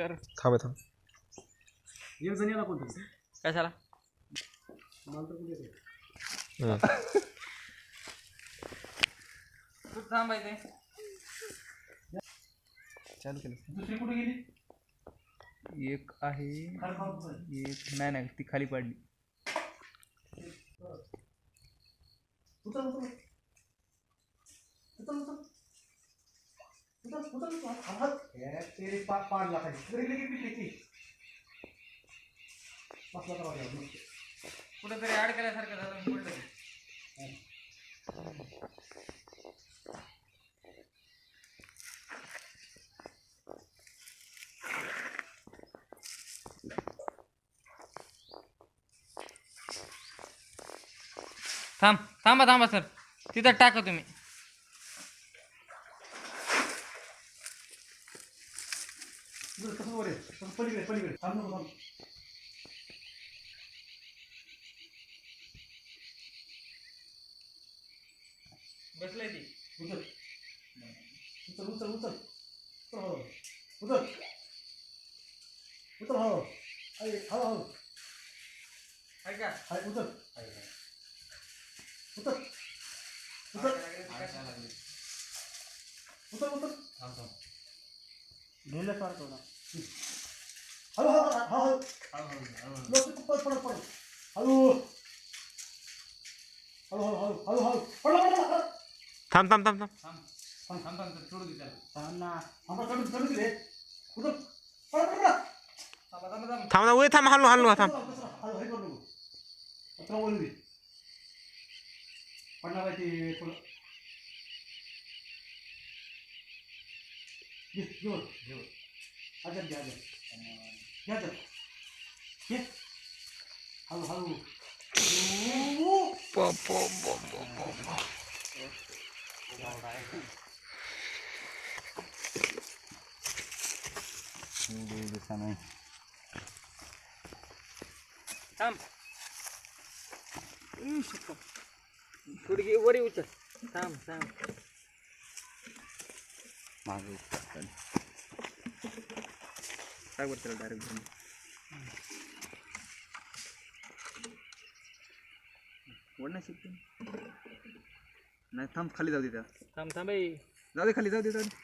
तर थांब थांब. एक जण याला कोणतं कशाला? मला तर कुठे येते. हम्म. कुठं थांबायचंय चालू केलं. दुसरी कुठे गेली? एक आहे खाली. एक नाही नाही ती खाली पडली. उचल उचल उचल उचल हे. कुठेतरी अडकल्यासारखं झालं पडलं ते. थांब थांबा थांबा सर. तिथं टाका तुम्ही. कसं वर आहे? पलीकडे पलीकडे. थांब नको थांब. बसलंय ती. उचल. उचल उचल उचल. उचल हळू उचल. उचल हळू अरे हळू हळू ऐका हाय उचल. उचल. उचल. उचल उचल गेल्यासारखं ना हळू हळू हळू लोक पड पड पड हळू हळू हळू हळू हळू हळू पड पड पड थांब थांब थांब थांब थांब थांब थांब सोडू दे त्याला थांब ना आम्हाला कमी कमी दिले उचल पड पड पड थांबा थांबा थांबा थांब ना वय थांब हल्लो हल्लो थांब हळू हे करू नको पत्रा वळू दे पडणार आहे ते थोडं घे घे वर, घे वर. आजात घे आजात घे आजात घे हळू हळू हळू. थांब थोडी घे वरी उचल थांब थांब मागे काय त्याला डायरेक्ट ओढणं शिकते. नाही थांब खाली जाऊ दे त्या. थांब थांब बाई. जाऊ दे खाली जाऊ दे जाऊ दे.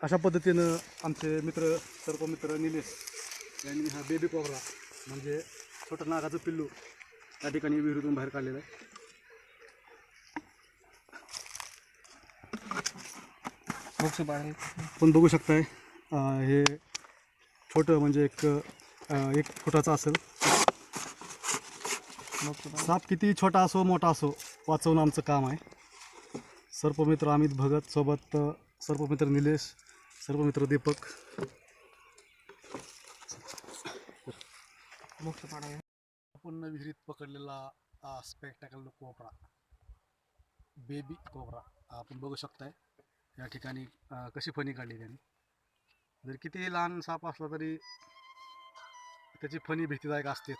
अशा पद्धतीनं आमचे मित्र सर्व मित्र निलेश यांनी हा बेबी कोबरा म्हणजे छोटं नागाचं पिल्लू त्या ठिकाणी विहिरीतून बाहेर काढलेलं आहे. आपण बघू शकताय हे छोटं म्हणजे एक एक फुटाचं असेल. साप किती छोटा असो मोठा असो वाचवणं आमचं काम आहे. सर्पमित्र अमित भगत सोबत सर्पमित्र निलेश सर्पमित्र दीपक. आपण विहिरीत पकडलेला स्पेक्टॅकल कोबरा बेबी कोबरा आपण बघू शकताय. या ठिकाणी कशी फणी काढली त्यांनी? जर कितीही लहान साप असला तरी त्याची फणी भीतीदायक असतेच.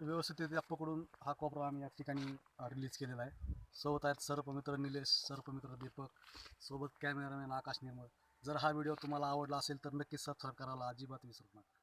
व्यवस्थित पकडून हा कोपरा आम्ही या ठिकाणी रिलीज केलेला आहे. सोबत आहेत सर्पमित्र निलेश सर्पमित्र दीपक सोबत कॅमेरामॅन आकाश निर्मळ. जर हा व्हिडिओ तुम्हाला आवडला असेल तर नक्कीच सबस्क्राईब करायला अजिबात विसरू नका.